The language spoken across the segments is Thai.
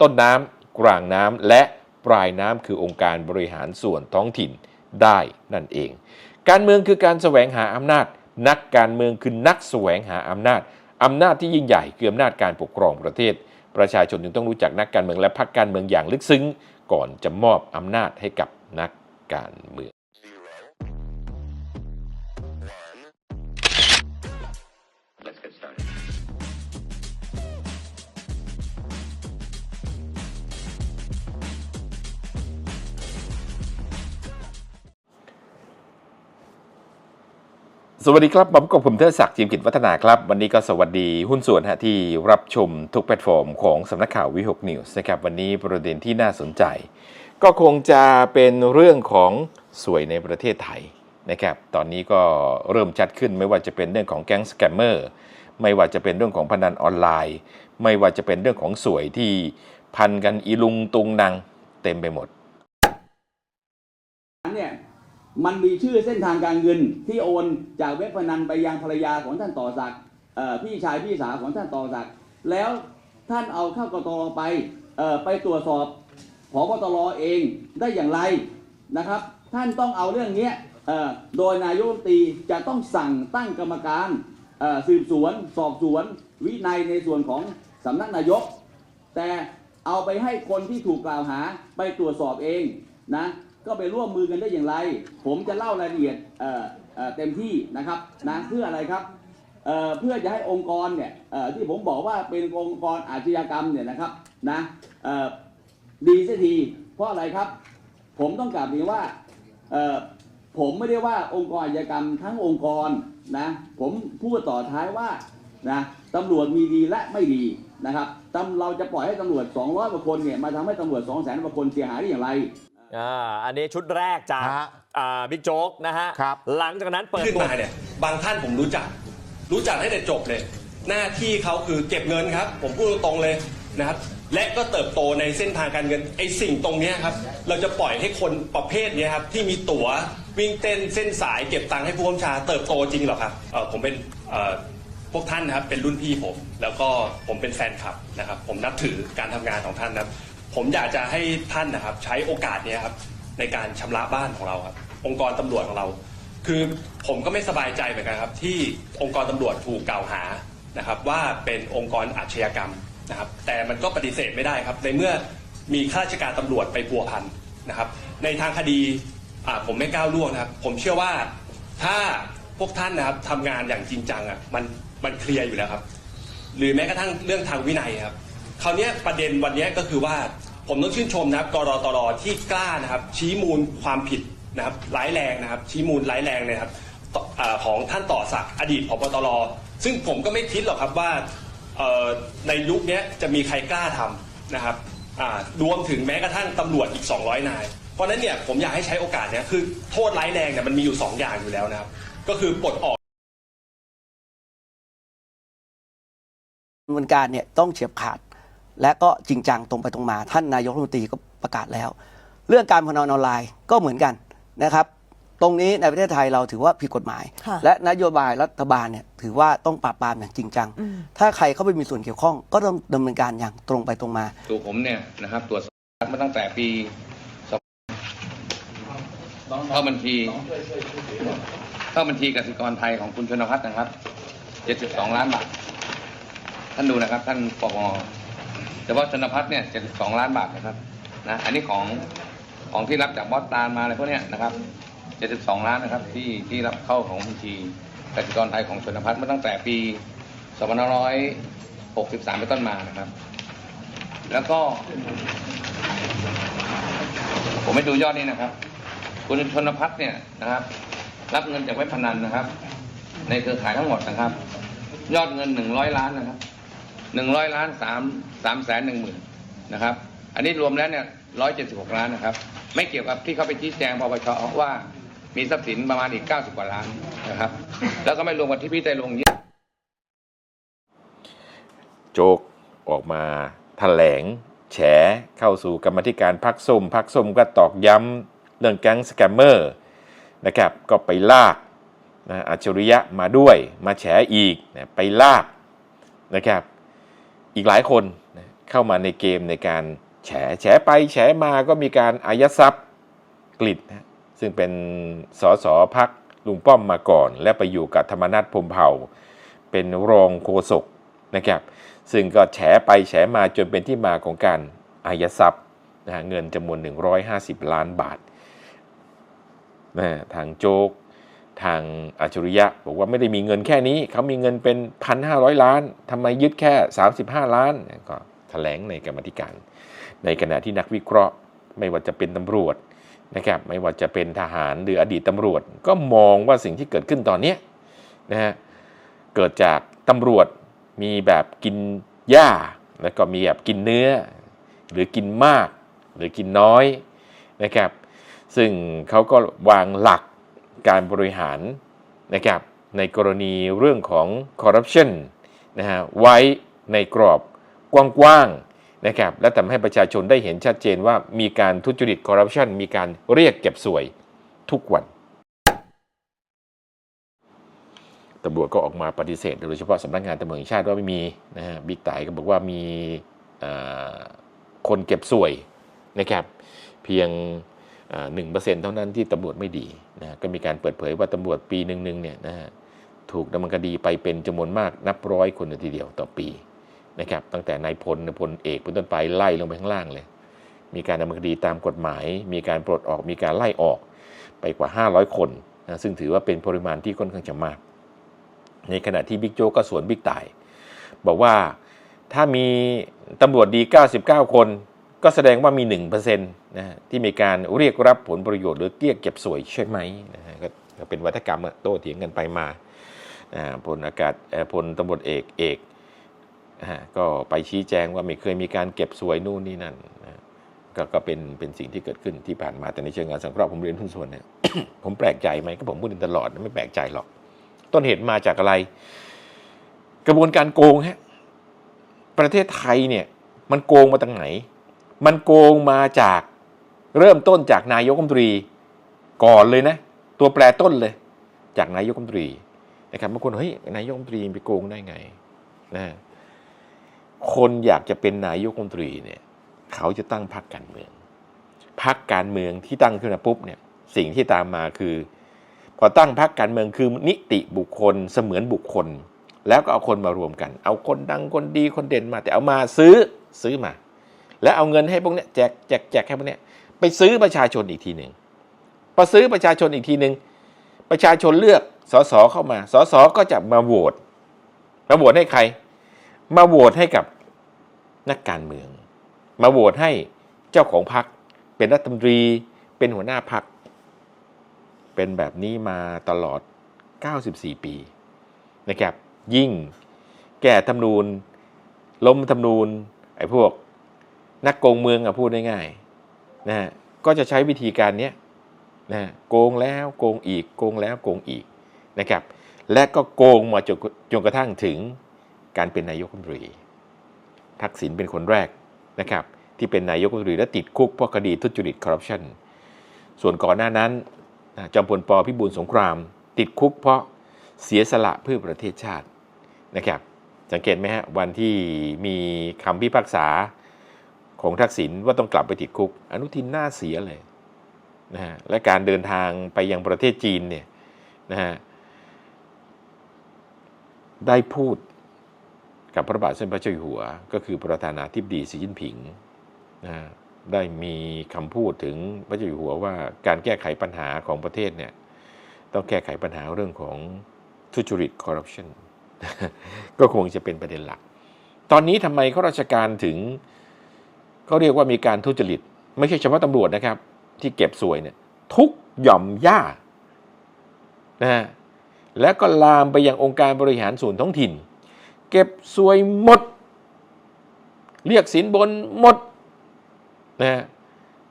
ต้นน้ำกลางน้ำและปลายน้ำคือองค์การบริหารส่วนท้องถิ่นได้นั่นเอง การเมืองคือการแสวงหาอำนาจ นักการเมืองคือนักแสวงหาอำนาจอำนาจที่ยิ่งใหญ่คืออำนาจการปกครองประเทศ ประชาชนจึงต้องรู้จักนักการเมืองและพรรคการเมืองอย่างลึกซึ้ง ก่อนจะมอบอำนาจให้กับนักการเมือง สวัสดีครับผมกับผมเทอศักดิ์จิมกิจวัฒนาครับ วันนี้ก็สวัสดีหุ้นส่วนฮะที่รับชมทุกแพลตฟอร์มของสำนักข่าววิหกนิวส์นะครับวันนี้ประเด็นที่น่าสนใจ ก็คงจะเป็นเรื่องของสวยในประเทศไทยนะครับตอนนี้ก็เริ่มชัดขึ้นไม่ว่าจะเป็นเรื่องของแก๊งสแกมเมอร์ไม่ว่าจะเป็นเรื่องของพนันออนไลน์ ไม่ว่าจะเป็นเรื่องของสวยที่พันกันอีลุงตุงนางเต็มไปหมด มันมีชื่อเส้นทางการเงินที่โอนจากเว็บพนันไปยังภรรยาของท่านต่อศักดิ์พี่ชายพี่สาวของท่านต่อศักดิ์แล้วท่านเอาเข้ากตรไปอไปตรวจสอบผบตรเองได้อย่างไรนะครับ ท่านต้องเอาเรื่องนี้โดยนายกรัฐมนตรีจะต้องสั่งตั้งกรรมการสืบสวน สอบสวน วินัยในส่วนของสำนักนายก แต่เอาไปให้คนที่ถูกกล่าวหาไปตรวจสอบเองนะ ก็ไปร่วมมือกันได้อย่างไร ผมจะเล่ารายละเอียดเเเต็มที่นะครับนะเพื่ออะไรครับเเพื่อจะให้องค์กรเนี่ยที่ผมบอกว่าเป็นองค์กรอาชญากรรมเนี่ยนะครับนะดีเสียที เพราะอะไรครับ ผมต้องกลับเรียนว่าผมไม่ได้ว่าองค์กรอาชญากรรมทั้งองค์กรนะผมพูดต่อท้ายว่านะตำรวจมีดีและไม่ดีนะครับตำเราจะปล่อยให้ตำรวจ 200กว่าคนเนี่ยมาทำให้ตำรวจ 2 0 0 0 0 0กว่าคนเสียหายได้อย่างไร อ่าอันนี้ชุดแรกจากฮะอ่าบิ๊กโจ๊กนะฮะครับหลังจากนั้นเปิดขึ้นตัวมาเนี่ย บางท่านผมรู้จัก รู้จักตั้งแต่จบเลย หน้าที่เขาคือเก็บเงินครับ ผมพูดตรงๆเลยนะครับ และก็เติบโตในเส้นทางการเงิน ไอ้สิ่งตรงเนี้ยครับ เราจะปล่อยให้คนประเภทเนี้ยครับ ที่มีตั๋ววิ่งเต้นเส้นสายเก็บตังค์ให้ผู้กำกับชา เติบโตจริงเหรอครับเออผมเป็นเอ่อพวกท่านนะครับเป็นรุ่นพี่ผม แล้วก็ผมเป็นแฟนคลับนะครับ ผมนับถือการทำงานของท่านนะครับ ผมอยากจะให้ท่านนะครับ ใช้โอกาสเนี้ยครับในการชำระบ้านของเราครับ องค์กรตำรวจของเรา คือผมก็ไม่สบายใจเหมือนกันครับ ที่องค์กรตำรวจถูกกล่าวหานะครับ ว่าเป็นองค์กรอาชญากรรมนะครับ แต่มันก็ปฏิเสธไม่ได้ครับ ในเมื่อมีข้าราชการตำรวจไปพัวพันนะครับ ในทางคดีอ่าผมไม่ก้าวล่วงนะครับ ผมเชื่อว่าถ้าพวกท่านนะครับทำงานอย่างจริงจังอะมันมันเคลียร์อยู่แล้วครับ หรือแม้กระทั่งเรื่องทางวินัยครับ คราวเนี้ยประเด็นวันเนี้ยก็คือว่า ผมต้องชื่นชมนะครับกรตรที่กล้านะครับ ชี้มูลความผิดนะครับร้ายแรงนะครับ ชี้มูลร้ายแรงเนยครับต่ออาของท่านต่อศักดิ์อดีตพบตรซึ่งผมก็ไม่คิดหรอกครับว่าเอ่อในยุคเนี้ยจะมีใครกล้าทำนะครับอ่ารวมถึงแม้กระทั่งตำรวจอีก 200 นาย เพราะฉะนั้นเนี่ยผมอยากให้ใช้โอกาสเนี้ยคือโทษร้ายแรงเนี่ยมันมีอยู่ 2 อย่างอยู่แล้วนะครับ ก็คือปลดออก กระบวนการเนี่ยต้องเฉียบขาด และก็จริงจังตรงไปตรงมา ท่านนายกรัฐมนตรีก็ประกาศแล้ว เรื่องการพนันออนไลน์ก็เหมือนกันนะครับ ตรงนี้ในประเทศไทยเราถือว่าผิดกฎหมายค่ะและนโยบายรัฐบาลเนี่ยถือว่าต้องปราบปรามอย่างจริงจัง ถ้าใครเข้าไปมีส่วนเกี่ยวข้อง ก็ต้องดำเนินการอย่างตรงไปตรงมาตัวผมเนี่ยนะครับตรวจสอบมาตั้งแต่ปีสองเข้าบัญชีเข้าบัญชีกสิกรไทยของคุณชนพัฒน์นะครับ 72 ล้านบาท ท่านดูนะครับ ท่านปปง เฉพาะชนพัฒน์เนี่ย72ล้านบาทนะครับนะอันนี้ของของที่รับจากบอสตานมาอะไรพวกเนี้ยนะครับ72ล้านนะครับที่ที่รับเข้าของบัญชีกสิกรไทยของชนพัฒน์มาตั้งแต่ปี2563เป็นต้นมานะครับ แล้วก็ ผมไปดูยอดนี้นะครับ คุณชนพัฒน์เนี่ยนะครับ รับเงินจากเว็บพนันนะครับ ในเครือข่ายทั้งหมดนะครับ ยอดเงินหนึ่งร้อยล้านนะครับ หนึ่งร้อยล้านสามสามแสนหนึ่งหมื่นนะครับ อันนี้รวมแล้วเนี่ยร้อยเจ็ดสิบหกล้านนะครับ ไม่เกี่ยวกับที่เขาไปชี้แจงปปชว่ามีทรัพย์สินประมาณอีกเก้าสิบกว่าล้านนะครับ แล้วก็ไม่รวมกับที่พี่ได้ลงยึดโจกออกมาแถลงแฉเข้าสู่กรรมธิการพักส้มพักส้มก็ตอกย้ำเรื่องแก๊งสแกมเมอร์นะครับ ก็ไปลากนะอัจฉริยะมาด้วยมาแฉอีกนะไปลากนะครับ อีกหลายคนเข้ามาในเกมในการแฉแฉไปแฉมาก็มีการอายัดทรัพย์กลิตนะซึ่งเป็นสสพักลุงป้อมมาก่อน และไปอยู่กับธรรมนัฐพมเผ่า เป็นรองโฆษกนะครับ ซึ่งก็แฉไปแฉมาจนเป็นที่มาของการอายัดทรัพย์นะเงินจำนวน 150 ล้านบาทนะทางโจ๊ก ทางอัจฉริยะ บอกว่าไม่ได้มีเงินแค่นี้ เขามีเงินเป็น 1,500 ล้านทำไมยึดแค่ 35 ล้านก็แถลงในกรรมธิการ ในขณะที่นักวิเคราะห์ ไม่ว่าจะเป็นตำรวจนะครับไม่ว่าจะเป็นทหารหรืออดีตตำรวจ ก็มองว่าสิ่งที่เกิดขึ้นตอนนี้นะฮะเกิดจากตำรวจมีแบบกินหญ้า แล้วก็มีแบบกินเนื้อ หรือกินมาก หรือกินน้อยนะครับซึ่งเขาก็วางหลัก การบริหารนะครับในกรณีเรื่องของคอร์รัปชันนะฮะไว้ในกรอบกว้างๆนะครับและทำให้ประชาชนได้เห็นชัดเจนว่ามีการทุจริตคอร์รัปชันมีการเรียกเก็บสวยทุกวันตำรวจก็ออกมาปฏิเสธโดยเฉพาะสำนักงานตำรวจแห่งชาติว่าไม่มีนะฮะบิ๊กไต่ก็บอกว่ามีคนเก็บสวยนะครับเพียง หนึ่งเปอร์เซ็นต์เท่านั้นที่ตำรวจไม่ดีนะก็มีการเปิดเผยว่าตำรวจปีหนึ่งๆเนี่ยนะถูกดำเนินคดีไปเป็นจำนวนมากนับร้อยคนทีเดียวต่อปีนะครับตั้งแต่นายพลนายพลเอกเป็นต้นไปไล่ลงไปข้างล่างเลย มีการดำเนินคดีตามกฎหมาย มีการปลดออกมีการไล่ออกไปกว่า 500 คนนะซึ่งถือว่าเป็นปริมาณที่ค่อนข้างจะมาก ในขณะที่บิ๊กโจ๊กก็สวนบิ๊กต่าย บอกว่าถ้ามีตำรวจดี 99 คน ก็แสดงว่ามี 1%นะฮะที่มีการเรียกรับผลประโยชน์หรือเรียกเก็บสวยใช่ไหมนะฮะก็เป็นวัฒกรรมโต้เถียงกันไปมาอ่าพลอากาศพลตำรวจเอกเอกก็ไปชี้แจงว่าไม่เคยมีการเก็บสวยนู่นนี่นั่นนะก็ก็เป็นเป็นสิ่งที่เกิดขึ้นที่ผ่านมาแต่ในเชิงงานสังเคราะห์ผมเรียนหุ้นส่วนเนี่ยผมแปลกใจไหมก็ผมพูดตลอดไม่แปลกใจหรอก ต้นเหตุมาจากอะไร กระบวนการโกงฮะประเทศไทยเนี่ยมันโกงมาตั้งไหน มันโกงมาจากเริ่มต้นจากนายกรัฐมนตรีก่อนเลยนะ ตัวแปรต้นเลย จากนายกรัฐมนตรีนะครับบางคนเฮ้ยนายกรัฐมนตรีไปโกงได้ไงนะคนอยากจะเป็นนายกรัฐมนตรีเนี่ย เขาจะตั้งพรรคการเมืองพรรคการเมืองที่ตั้งขึ้นมาปุ๊บเนี่ย สิ่งที่ตามมาคือพอตั้งพรรคการเมืองคือนิติบุคคลเสมือนบุคคล แล้วก็เอาคนมารวมกัน เอาคนดังคนดีคนเด่นมา แต่เอามาซื้อซื้อมา แล้วเอาเงินให้พวกเนี้ยแจกแจกแจกให้พวกเนี้ยไปซื้อประชาชนอีกทีหนึ่งพอซื้อประชาชนอีกทีหนึ่งประชาชนเลือกสสเข้ามาสสก็จะมาโหวตมาโหวตให้ใคร มาโหวตให้กับนักการเมือง มาโหวตให้เจ้าของพรรคเป็นรัฐมนตรีเป็นหัวหน้าพรรคเป็นแบบนี้มาตลอด 94 ปีนะครับยิ่งแก่ธรรมนูญล้มธรรมนูญไอ้พวก นักโกงเมืองอะพูดง่ายๆนะฮะก็จะใช้วิธีการเนี้ยนะฮะโกงแล้วโกงอีกโกงแล้วโกงอีกนะครับ และก็โกงมาจนจนกระทั่งถึงการเป็นนายกรัฐมนตรี ทักษิณเป็นคนแรกนะครับ ที่เป็นนายกรัฐมนตรีและติดคุกเพราะคดีทุจริตคอร์รัปชันส่วนก่อนหน้านั้นจอมพลปพิบูลสงคราม ติดคุกเพราะเสียสละเพื่อประเทศชาตินะครับ สังเกตไหมฮะวันที่มีคำพิพากษา ของทักษิณว่าต้องกลับไปติดคุก อนุทินหน้าเสียเลยนะฮะและการเดินทางไปยังประเทศจีนเนี่ยนะฮะได้พูดกับพระบาทสมเด็จพระเจ้าอยู่หัว ก็คือประธานาธิบดีสีจิ้นผิงนะฮะได้มีคำพูดถึงพระเจ้าอยู่หัวว่าการแก้ไขปัญหาของประเทศเนี่ยต้องแก้ไขปัญหาเรื่องของทุจริตคอร์รัปชันก็คงจะเป็นประเด็นหลัก ตอนนี้ทำไมข้าราชการถึง เขาเรียกว่ามีการทุจริต ไม่ใช่เฉพาะตำรวจนะครับ ที่เก็บสวยเนี่ยทุกหย่อมย่านะฮะแล้วก็ลามไปยังองค์การบริหารส่วนท้องถิ่น เก็บสวยหมด เรียกสินบนหมดนะฮะ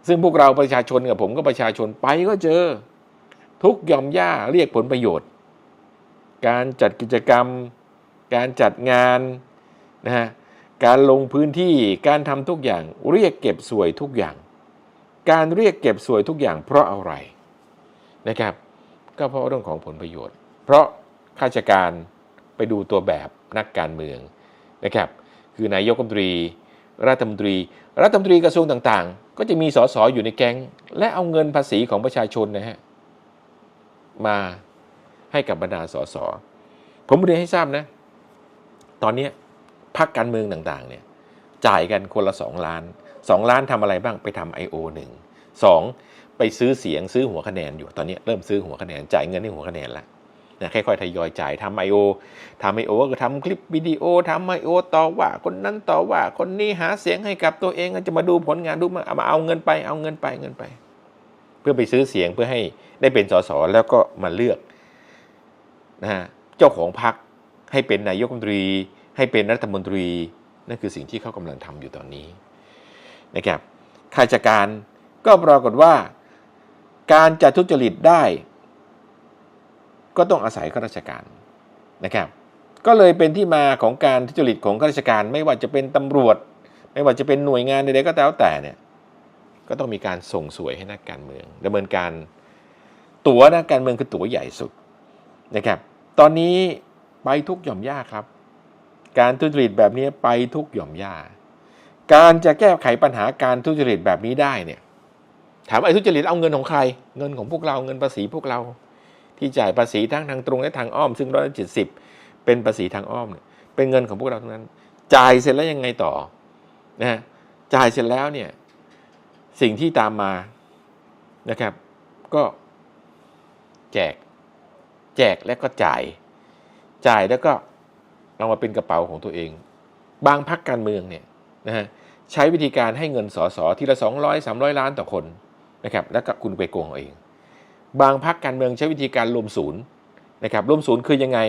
ซึ่งพวกเราประชาชนกับผมก็ประชาชนไปก็เจอ ทุกหย่อมย่าเรียกผลประโยชน์ การจัดกิจกรรม การจัดงานนะฮะ การลงพื้นที่การทำทุกอย่างเรียกเก็บสวยทุกอย่าง การเรียกเก็บสวยทุกอย่างเพราะอะไรนะครับ ก็เพราะเรื่องของผลประโยชน์ เพราะข้าราชการไปดูตัวแบบนักการเมืองนะครับ คือนายกรัฐมนตรี รัฐมนตรี รัฐมนตรีกระทรวงต่างๆ ก็จะมีสสอยู่ในแก๊ง และเอาเงินภาษีของประชาชนนะฮะมาให้กับบรรดาสสผมเรียนให้ทราบนะ ตอนนี้ พรรคการเมืองต่างๆเนี่ยจ่ายกันคนละ 2 ล้าน 2 ล้านทำอะไรบ้างไปทำ I.O. หนึ่งสองไปซื้อเสียงซื้อหัวคะแนนอยู่ตอนนี้เริ่มซื้อหัวคะแนนจ่ายเงินให้หัวคะแนนแล้วนะค่อยๆทยอยจ่ายทำ I.O. ทำ I.O. ก็ทำคลิปวิดีโอทำ I.O. ต่อว่า คนนั้นต่อว่า คนนี้หาเสียงให้กับตัวเองจะมาดูผลงานดูมาเอามาเอาเงินไปเอาเงินไปเงินไป เพื่อไปซื้อเสียงเพื่อให้ได้เป็นสสแล้วก็มาเลือกนะฮะเจ้าของพรรคให้เป็นนายกรัฐมนตรี ให้เป็นรัฐมนตรี นั่นคือสิ่งที่เขากำลังทำอยู่ตอนนี้นะครับข้าราชการก็ปรากฏว่า การจะทุจริตได้ ก็ต้องอาศัยข้าราชการนะครับก็เลยเป็นที่มาของการทุจริตของข้าราชการ ไม่ว่าจะเป็นตำรวจ ไม่ว่าจะเป็นหน่วยงานใดๆก็แล้วแต่เนี่ยก็ต้องมีการส่งสวยให้นักการเมืองดำเนินการตั๋วนักการเมืองคือตั๋วใหญ่สุดนะครับตอนนี้ไปทุกหย่อมย่าครับ การทุจริตแบบนี้ไปทุกหย่อมย่าการจะแก้ไขปัญหาการทุจริตแบบนี้ได้เนี่ย ถามไอ้ทุจริตเอาเงินของใคร เงินของพวกเราเงินภาษีพวกเรา ที่จ่ายภาษีทั้งทางตรงและทางอ้อม ซึ่งร้อยเจ็ดสิบเป็นภาษีทางอ้อมเนี่ยเป็นเงินของพวกเราทั้งนั้น จ่ายเสร็จแล้วยังไงต่อนะฮะจ่ายเสร็จแล้วเนี่ยสิ่งที่ตามมานะครับ ก็แจก แจกแล้วก็จ่าย จ่ายแล้วก็ เอามาเป็นกระเป๋าของตัวเอง บางพักการเมืองเนี่ยนะฮะใช้วิธีการให้เงินสอสอทีละ 200 300 ล้านต่อคนนะครับแล้วก็คุณไปโกงเอาเอง บางพักการเมืองใช้วิธีการรวมศูนย์นะครับรวมศูนย์คือยังไง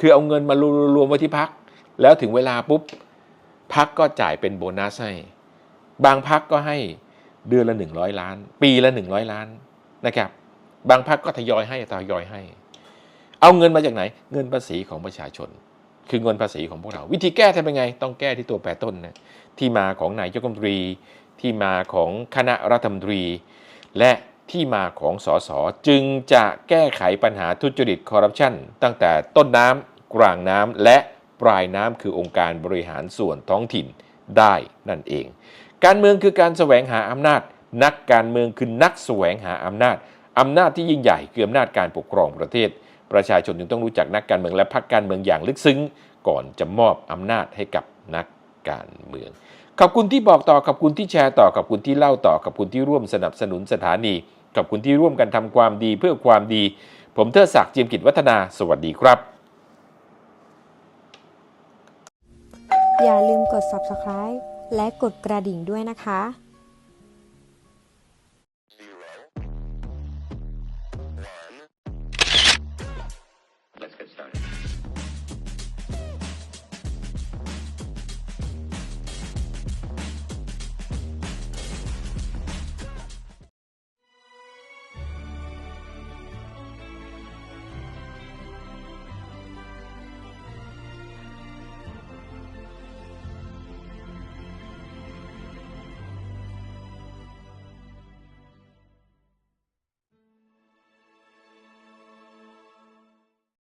คือเอาเงินมารวมๆไว้ที่พัก แล้วถึงเวลาปุ๊บพักก็จ่ายเป็นโบนัสให้บางพักก็ให้เดือนละ 100 ล้าน ปีละ 100 ล้านนะครับบางพักก็ทยอยให้ทยอยให้ เอาเงินมาจากไหน เงินภาษีของประชาชน คือเงินภาษีของพวกเรา วิธีแก้ทำยังไง ต้องแก้ที่ตัวแปรต้นนะที่มาของนายกรัฐมนตรี ที่มาของคณะรัฐมนตรี และที่มาของสสจึงจะแก้ไขปัญหาทุจริตคอร์รัปชันตั้งแต่ต้นน้ำกลางน้ำและปลายน้ำคือองค์การบริหารส่วนท้องถิ่นได้นั่นเอง การเมืองคือการแสวงหาอำนาจ นักการเมืองคือนักแสวงหาอำนาจอำนาจที่ยิ่งใหญ่คืออำนาจการปกครองประเทศ ประชาชนจึงต้องรู้จักนักการเมืองและพรรคการเมืองอย่างลึกซึ้ง ก่อนจะมอบอำนาจให้กับนักการเมือง ขอบคุณที่บอกต่อขอบคุณที่แชร์ต่อขอบคุณที่เล่าต่อขอบคุณที่ร่วมสนับสนุนสถานีขอบคุณที่ร่วมกันทำความดีเพื่อความดี ผมเทิดศักดิ์เจียมกิจวัฒนา สวัสดีครับ อย่าลืมกด subscribe และกดกระดิ่งด้วยนะคะ